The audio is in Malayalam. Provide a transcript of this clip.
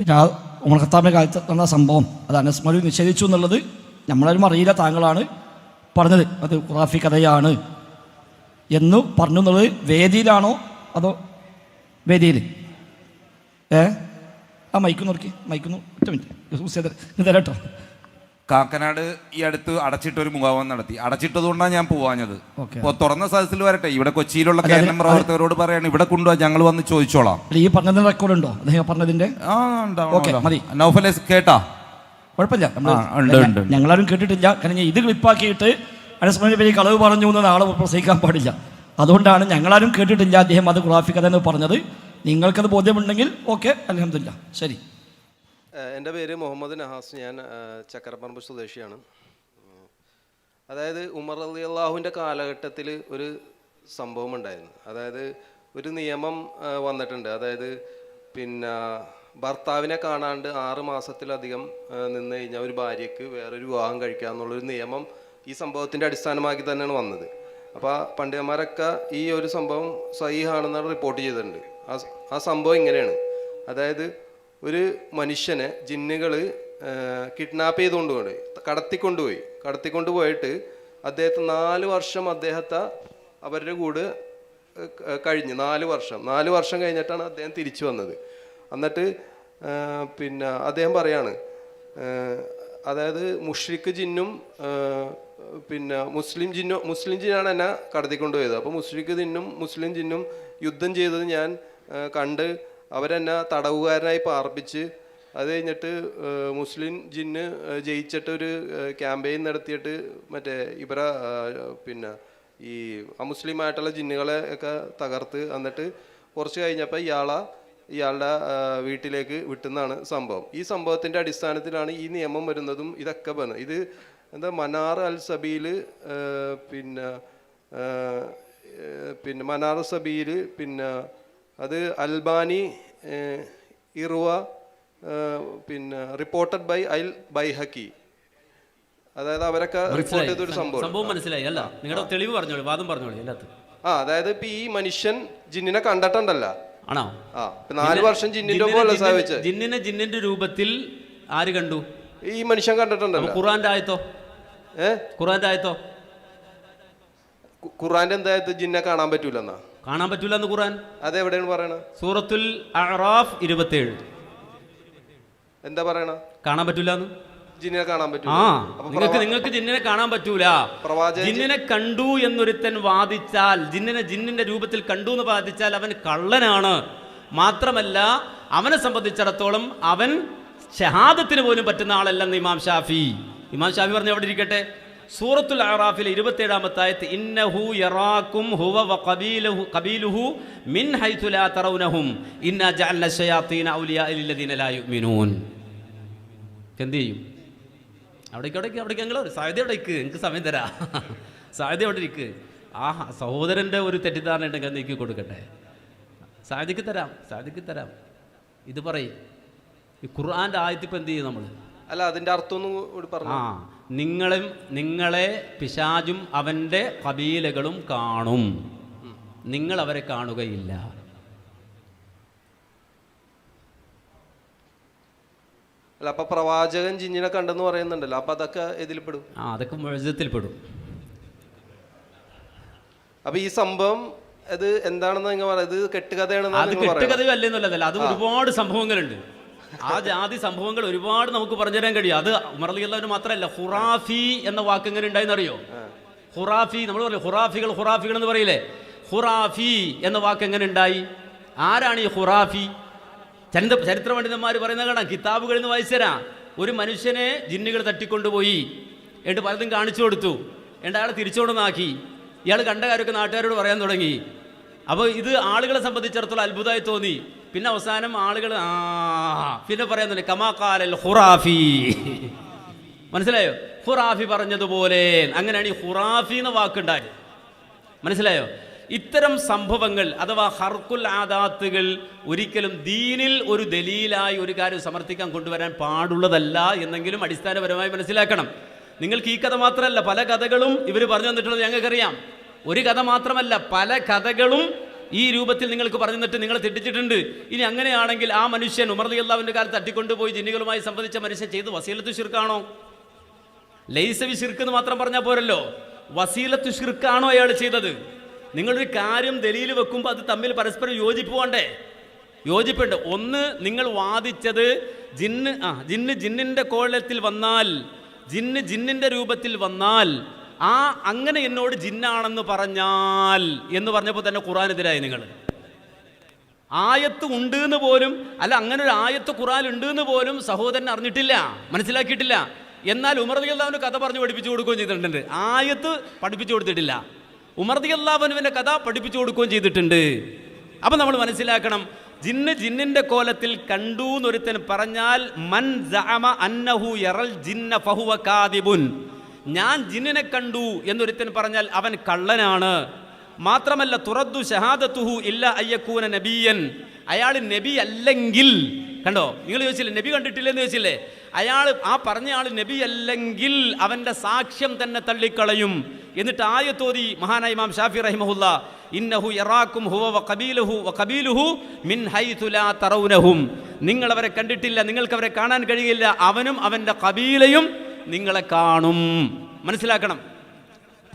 പിന്നെ ഉമർ ഖത്താബിന്റെ കാലത്ത് നടന്ന സംഭവം അത് അനസ് മൗലവി നിഷേധിച്ചു എന്നുള്ളത് നമ്മളാരും അറിയില്ല താങ്കളാണ് പറഞ്ഞത്. അത് ഖുറാഫി കഥയാണ് എന്ന് പറഞ്ഞു എന്നുള്ളത് വേദിയിലാണോ അതോ വേദിയിൽ ഏ? ആ മൈക്കുന്നു നോക്കി മൈക്ക് ഒറ്റ മിനിറ്റ് തരാം കേട്ടോ. കാക്കനാട് ഈ അടുത്ത് അടച്ചിട്ടൊരു മുഖാവം നടത്തി. അടച്ചിട്ടതുകൊണ്ടാണ് ഞാൻ പോവാഞ്ഞത്. അപ്പോൾ തുറന്ന സദസ്സിൽ വരട്ടെ. ഇവിടെ കൊച്ചിയിലുള്ള കേരളം പ്രവർത്തകരോട് പറയാണ് ഇവിടെ കൊണ്ടുപോകാൻ ഞങ്ങൾ വന്ന് ചോദിച്ചോളാം. ഈ പറഞ്ഞതിന് റെക്കോർഡ് ഉണ്ടോ? അദ്ദേഹം പറഞ്ഞതിന്റെ? ആ മതി. നൗഫലെ കേട്ടാ? കുഴപ്പമില്ല. ഞങ്ങളാരും കേട്ടിട്ടില്ല. കാരണം ഇത് ക്ലിപ്പാക്കിയിട്ട് അനുസ്മരണ പേര് കളവ് പറഞ്ഞു എന്ന് നാളെ പ്രസംഗിക്കാൻ പാടില്ല. അതുകൊണ്ടാണ് ഞങ്ങളാരും കേട്ടിട്ടില്ല അദ്ദേഹം അത് കഥ എന്ന് പറഞ്ഞത്. നിങ്ങൾക്കത് ബോധ്യമുണ്ടെങ്കിൽ ഓക്കെ അലഹമില്ല ശരി. എന്റെ പേര് മുഹമ്മദ് നഹാസ്. ഞാൻ ചക്കരപ്പറമ്പ് സ്വദേശിയാണ്. അതായത് ഉമർ അലി അള്ളാഹുവിന്റെ കാലഘട്ടത്തിൽ ഒരു സംഭവം ഉണ്ടായിരുന്നു അതായത് ഒരു നിയമം വന്നിട്ടുണ്ട്. അതായത് പിന്നെ ഭർത്താവിനെ കാണാണ്ട് ആറ് മാസത്തിലധികം നിന്ന് കഴിഞ്ഞാൽ ഒരു ഭാര്യയ്ക്ക് വേറൊരു വിവാഹം കഴിക്കുക എന്നുള്ളൊരു നിയമം ഈ സംഭവത്തിന്റെ അടിസ്ഥാനമാക്കി തന്നെയാണ് വന്നത്. അപ്പോൾ പണ്ഡിതന്മാരൊക്കെ ഈ ഒരു സംഭവം സഹിഹാണെന്നാണ് റിപ്പോർട്ട് ചെയ്തിട്ടുണ്ട്. ആ സംഭവം ഇങ്ങനെയാണ്. അതായത് ഒരു മനുഷ്യനെ ജിന്നുകൾ കിഡ്നാപ്പ് ചെയ്തുകൊണ്ട് പോയി കടത്തിക്കൊണ്ടുപോയി. കടത്തിക്കൊണ്ട് പോയിട്ട് അദ്ദേഹത്തെ നാല് വർഷം അദ്ദേഹത്തെ അവരുടെ കൂടെ കഴിഞ്ഞു. നാല് വർഷം. നാല് വർഷം കഴിഞ്ഞിട്ടാണ് അദ്ദേഹം തിരിച്ചു വന്നത്. എന്നിട്ട് പിന്നെ അദ്ദേഹം പറയാണ് അതായത് മുഷ്രിഖ് ജിന്നും പിന്നെ മുസ്ലിം ജിന്നു മുസ്ലിം ജിന്നാണ് എന്നെ കടത്തിക്കൊണ്ടുപോയത്. അപ്പോൾ മുസ്ലിക്ക് ജിന്നും മുസ്ലിം ജിന്നും യുദ്ധം ചെയ്തത് ഞാൻ കണ്ട് അവരെന്നെ തടവുകാരനായി പാർപ്പിച്ച് അത് കഴിഞ്ഞിട്ട് മുസ്ലിം ജിന്ന് ജയിച്ചിട്ട് ഒരു ക്യാമ്പയിൻ നടത്തിയിട്ട് മറ്റേ ഇവരെ പിന്നെ ഈ അമുസ്ലിമായിട്ടുള്ള ജിന്നുകളെ ഒക്കെ തകർത്ത് എന്നിട്ട് കുറച്ച് കഴിഞ്ഞപ്പോൾ ഇയാളെ ഇയാളുടെ വീട്ടിലേക്ക് വിട്ടുന്നതാണ് സംഭവം. ഈ സംഭവത്തിന്റെ അടിസ്ഥാനത്തിലാണ് ഈ നിയമം വരുന്നതും ഇതൊക്കെ വരുന്നത് ഇത് എന്താ മനാർ അൽ സബീൽ പിന്നെ പിന്നെ മനാർ സബീൽ പിന്നെ അത് അൽബാനി ഇറുവ പിന്നെ റിപ്പോർട്ടഡ് ബൈ അൽ ബൈഹക്കി. അതായത് അവരൊക്കെ റിപ്പോർട്ട് ചെയ്തൊരു സംഭവം. സംഭവം മനസ്സിലായി. അല്ല നിങ്ങളുടെ തെളിവ് പറഞ്ഞോളൂ വാദം പറഞ്ഞോളൂ എല്ലാത്തും ആ അതായത് ഇപ്പൊ ഈ മനുഷ്യൻ ജിന്നിനെ കണ്ടിട്ടുണ്ടല്ല. ആണോ? ആ നാല് വർഷം ജിന്നിന്റെ ഒപ്പം ജിന്നിനെ- ജിന്നിന്റെ രൂപത്തിൽ ആര് കണ്ടു? ഈ മനുഷ്യൻ കണ്ടിട്ടുണ്ടല്ലോ. ഖുറാന്റെ ആയത്തോ? ഏ? ഖുറാന്റെ ആയത്തോ? ഖുറാന്റെ എന്തായത് ജിന്നെ കാണാൻ പറ്റൂലെന്നാ? കാണാൻ പറ്റൂല എന്ന് ഖുറാൻ അതെവിടെയാണ് പറയണത് സൂറത്തുൽ അഹ്റാഫ് ഇരുപത്തിയേഴ് എന്താ പറയണ? കാണാൻ പറ്റൂല എന്ന് ജിന്നിനെ കാണാൻ പറ്റൂല. ആ നിങ്ങൾക്ക് നിങ്ങൾക്ക് ജിന്നിനെ കാണാൻ പറ്റൂല. ജിന്നിനെ കണ്ടു എന്നൊരുത്തൻ വാദിച്ചാൽ ജിന്നിനെ ജിന്നിന്റെ രൂപത്തിൽ കണ്ടു എന്ന് വാദിച്ചാൽ അവൻ കള്ളനാണ്. മാത്രമല്ല അവനെ സംബന്ധിച്ചിടത്തോളം അവൻ ഷഹാദത്തിന് പോലും പറ്റുന്ന ആളല്ലെന്ന് ഇമാം ഷാഫി. ഇമാം ഷാഫി പറഞ്ഞു അവിടെ ഇരിക്കട്ടെ. സൂറത്തുൽ ആറാഫിലെ ഇരുപത്തേഴാമത്തെ ആയത്ത് ഇന്നഹു യറാക്കും ഹുവ വ ഖബീലുഹു ഖബീലുഹു മിൻ ഹൈതുലാ തറൗനഹും ഇന്ന ജഅൽന ശയാത്തീന ഔലിയാ ഇല്ലദീന ലാ യുഅ്മിനൂൻ. എന്ത് ചെയ്യും? അവിടേക്ക് അവിടേക്ക് അവിടേക്ക് ഞങ്ങൾ സാധ്യത അവിടെ ഇരിക്ക് എനിക്ക് സമയം തരാ. സാധ്യത അവിടെ ഇരിക്ക്? ആ സഹോദരന്റെ ഒരു തെറ്റിദ്ധാരണ ഉണ്ടെങ്കിൽ നീക്കി കൊടുക്കട്ടെ. സാധ്യക്ക് തരാം സാധ്യക്ക് തരാം. ഇത് പറയും. ഈ ഖുർആന്റെ ആയത്തിപ്പോൾ എന്ത് ചെയ്യും നമ്മൾ അല്ല അതിന്റെ അർത്ഥം ഒന്നും കൂടി ആ പറഞ്ഞു നിങ്ങളും നിങ്ങളെ പിശാജും അവന്റെ കബീലകളും കാണും. നിങ്ങൾ അവരെ കാണുകയില്ല. അല്ല അപ്പൊ പ്രവാചകൻ ജിന്നിനെ കണ്ടെന്ന് പറയുന്നുണ്ടല്ലോ അപ്പൊ അതൊക്കെ ഇതിൽപ്പെടും. ആ അതൊക്കെ മുഴജത്തിൽപ്പെടും. അപ്പൊ ഈ സംഭവം അത് എന്താണെന്ന് നിങ്ങൾ പറയുന്നത് കെട്ടുകഥയാണെന്ന് അത് കെട്ടുകഥയോ അല്ലെന്നുള്ളതല്ല അത് ഒരുപാട് സംഭവങ്ങളുണ്ട്. ആ ജാതി സംഭവങ്ങൾ ഒരുപാട് നമുക്ക് പറഞ്ഞു തരാൻ കഴിയും. അത് ഉമർലിയുള്ളവർ മാത്രമല്ല ഹുറാഫി എന്ന വാക്ക് എങ്ങനെ ഉണ്ടായെന്നറിയോ? ഹുറാഫി നമ്മൾ പറയും ഹുറാഫികൾ ഹുറാഫികൾ എന്ന് പറയില്ലേ? ഹുറാഫി എന്ന വാക്ക് എങ്ങനെ ഉണ്ടായി? ആരാണ് ഈ ഹുറാഫി ചരിത്ര ചരിത്ര പണ്ഡിതന്മാർ പറയുന്ന കാണാം കിതാബുകളിൽ നിന്ന് വായിച്ചരാ ഒരു മനുഷ്യനെ ജിന്നുകൾ തട്ടിക്കൊണ്ടുപോയി എന്നിട്ട് പലതും കാണിച്ചു കൊടുത്തു. എന്നിട്ട് അയാളെ തിരിച്ചുകൊണ്ടുവന്നാക്കി ഇയാൾ കണ്ട കാര്യമൊക്കെ നാട്ടുകാരോട് പറയാൻ തുടങ്ങി. അപ്പോൾ ഇത് ആളുകളെ സംബന്ധിച്ചിടത്തോളം അത്ഭുതമായി തോന്നി. പിന്നെ അവസാനം ആളുകൾ ആ പിന്നെ പറയുന്നില്ല കമാക്കാലൽ ഹുറാഫി മനസ്സിലായോ? ഹുറാഫി പറഞ്ഞതുപോലെ അങ്ങനെയാണ് ഈ ഹുറാഫി എന്ന വാക്കുണ്ടായത്. മനസ്സിലായോ? ഇത്തരം സംഭവങ്ങൾ അഥവാ ഹർക്കുൽ ആദാത്തുകൾ ഒരിക്കലും ദീനിൽ ഒരു ദലീലായി ഒരു കാര്യം സമർത്ഥിക്കാൻ കൊണ്ടുവരാൻ പാടുള്ളതല്ല എന്നെങ്കിലും അടിസ്ഥാനപരമായി മനസ്സിലാക്കണം. നിങ്ങൾക്ക് ഈ കഥ മാത്രമല്ല പല കഥകളും ഇവർ പറഞ്ഞു തന്നിട്ടുള്ളത് ഞങ്ങൾക്കറിയാം. ഒരു കഥ മാത്രമല്ല പല കഥകളും ഈ രൂപത്തിൽ നിങ്ങൾക്ക് പറഞ്ഞിട്ട് നിങ്ങൾ തെറ്റിച്ചിട്ടുണ്ട്. ഇനി അങ്ങനെയാണെങ്കിൽ ആ മനുഷ്യൻ ഉമർ അലി അള്ളാവിന്റെ കാലത്ത് തട്ടിക്കൊണ്ടുപോയി ജിന്നുകളുമായി സംബന്ധിച്ച മനുഷ്യൻ ചെയ്ത് വസീലത്ത് ഷിർക്കാണോ ലൈസവി ഷിർക്ക് എന്ന് മാത്രം പറഞ്ഞാൽ പോരല്ലോ. വസീലത്തു ശിർക്കാണോ അയാൾ ചെയ്തത്? നിങ്ങളൊരു കാര്യം ദലീൽ വെക്കുമ്പോൾ അത് തമ്മിൽ പരസ്പരം യോജിപ്പ് വേണ്ടേ യോജിപ്പുണ്ട്. ഒന്ന് നിങ്ങൾ വാദിച്ചത് ജിന്ന് ആ ജിന്ന് ജിന്നിന്റെ കോളത്തിൽ വന്നാൽ ജിന്ന് ജിന്നിന്റെ രൂപത്തിൽ വന്നാൽ ആ അങ്ങനെ എന്നോട് ജിന്നാണെന്ന് പറഞ്ഞാൽ എന്ന് പറഞ്ഞപ്പോൾ തന്നെ ഖുറാനെതിരായി നിങ്ങൾ. ആയത്ത് ഉണ്ട് എന്ന് പോലും അല്ല അങ്ങനെ ഒരു ആയത്ത് ഖുറാൻ ഉണ്ട് എന്ന് പോലും സഹോദരൻ അറിഞ്ഞിട്ടില്ല മനസ്സിലാക്കിയിട്ടില്ല. എന്നാൽ ഉമർ അള്ളാഹുവിന് കഥ പറഞ്ഞു പഠിപ്പിച്ചു കൊടുക്കുകയും ചെയ്തിട്ടുണ്ട്. ആയത്ത് പഠിപ്പിച്ചു കൊടുത്തിട്ടില്ല. ഉമർ അള്ളാഹുവിന്റെ കഥ പഠിപ്പിച്ചു കൊടുക്കുകയും ചെയ്തിട്ടുണ്ട്. അപ്പം നമ്മൾ മനസ്സിലാക്കണം ജിന്ന് ജിന്നിന്റെ കോലത്തിൽ കണ്ടു എന്നൊരുത്തൻ പറഞ്ഞാൽ മൻ അന്നഹു യറൽ ജിന്ന ഫഹുവ കാദിബുൻ. ഞാൻ ജിന്നിനെ കണ്ടു എന്നൊരുത്തൻ പറഞ്ഞാൽ അവൻ കള്ളനാണ്. മാത്രമല്ല തുറദ്ദു ഷഹാദത്തുഹു ഇല്ല അയ്യക്കൂന നബിയൻ. അയാൾ നബി അല്ലെങ്കിൽ കണ്ടോ? നിങ്ങൾ ചോദിച്ചില്ലേ നബി കണ്ടിട്ടില്ലെന്ന് ചോദിച്ചില്ലേ? അയാൾ ആ പറഞ്ഞ ആൾ നബി അല്ലെങ്കിൽ അവന്റെ സാക്ഷ്യം തന്നെ തള്ളിക്കളയും. എന്നിട്ട് ആയത്തോതി മഹാനായ ഇമാം ഷാഫി റഹിമഹുല്ല ഇന്നഹു യറാക്കും ഹുവ വ കബീലുഹു വ ഖബീലുഹു മിൻ ഹൈതു ലാ തറൗനഹും. നിങ്ങൾ അവരെ കണ്ടിട്ടില്ല നിങ്ങൾക്ക് അവരെ കാണാൻ കഴിയില്ല. അവനും അവന്റെ കബീലയും നിങ്ങളെ കാണും. മനസ്സിലാക്കണം.